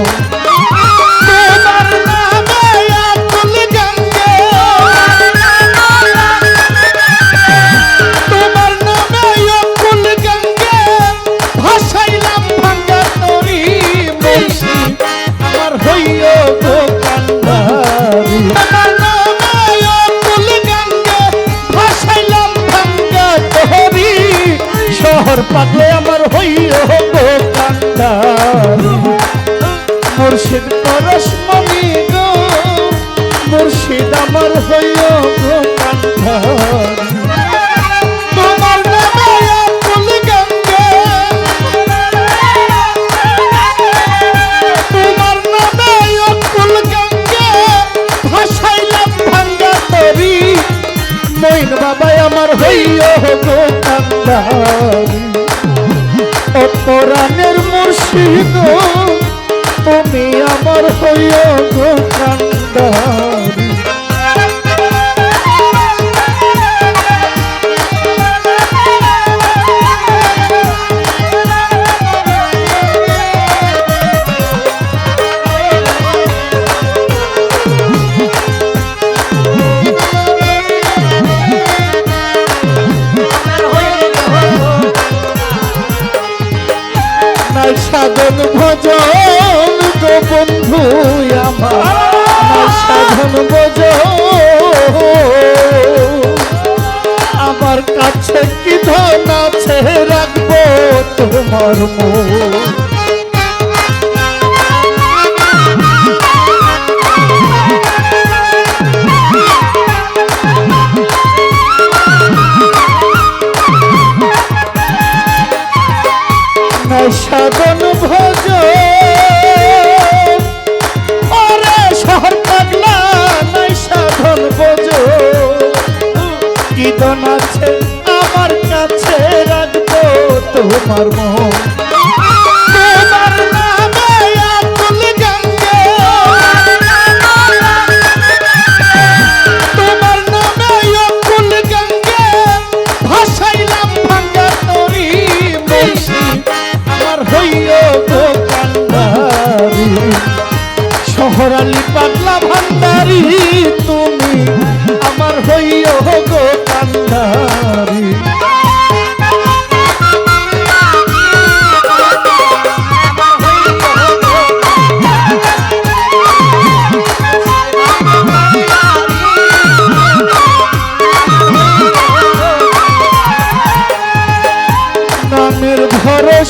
Oh. অপরাণের মুর্শিদ তুমি আমার হইয়া গো কান্দারি সাধন ভজন গো বন্ধু আমার। সাধন ভজন। আমার কাছে কি ধন আছে রাখব তোমার মন। সাধন বেদন আছে আমার কাছে রাখব তোমার মন।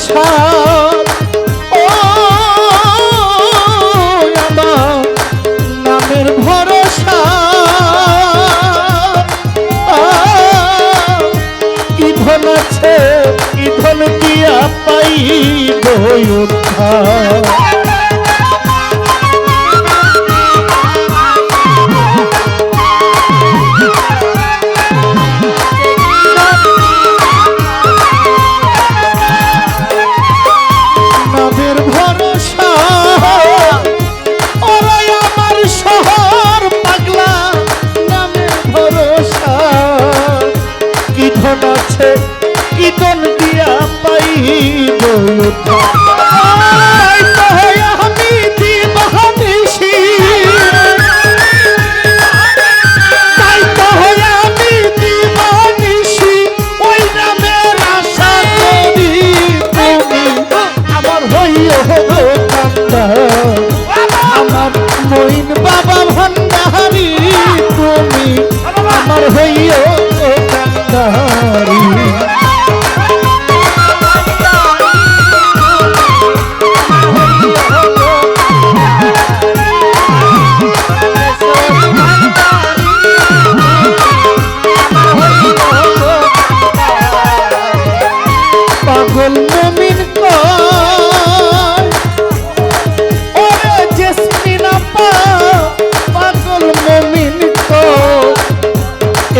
আশা। ও আমার নামের ভরসা। কি ধন আছে কি ধন আমার মইন বাবা ভণ্ডারি তুমি আমার হইও পাগল মমিন কর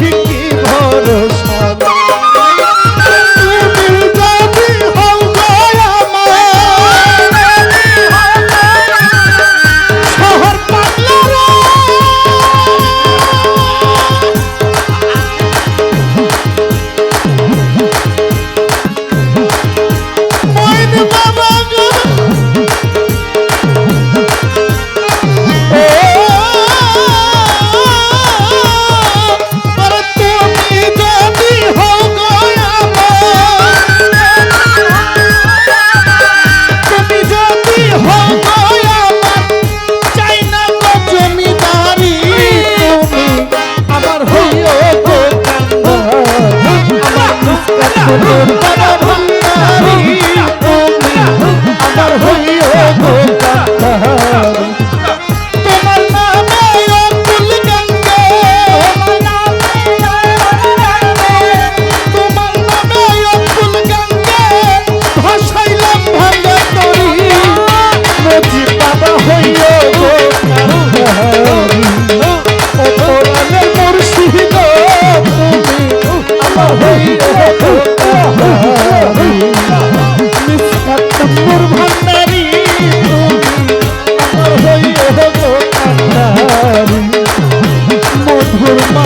কি குருமா